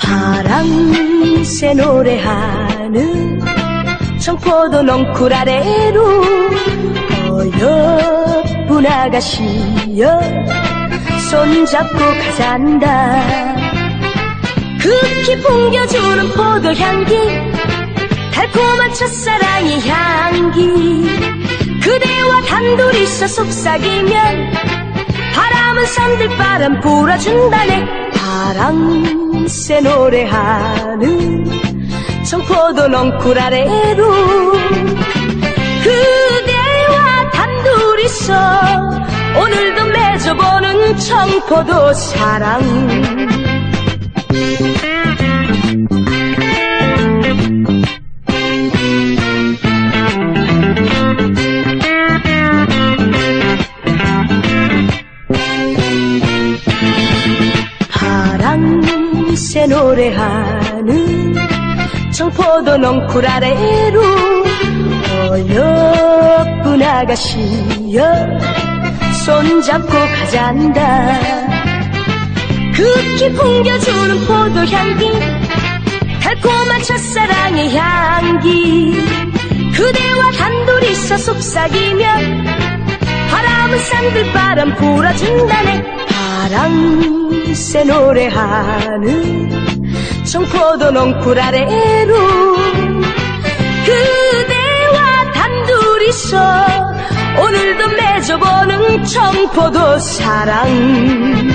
파랑새 노래하는 청포도 넝쿨 아래로 어여쁜 아가씨여 손잡고 가잔다 흙이 풍겨주는 포도 향기 달콤한 첫사랑의 향기. 그대와 단둘이서 속삭이면 바람은 산들바람 불어준다네. 파랑새 노래하는 청포도 넝쿨 아래로. 그대와 단둘이서 오늘도 맺어보는 청포도 사랑 파랑새 노래하는 청포도 넝쿨 아래로 어여쁜 아가씨여 손잡고 가잔다. 흙이 풍겨주는 포도향기 달콤한 첫사랑의 향기. 그대와 단둘이서 속삭이면 바람은 산들바람 불어준다네. 파랑새 노래하는 청포도 넝쿨 아래로. 그대와 단둘이서 오늘도 맺어보는 청포도 사랑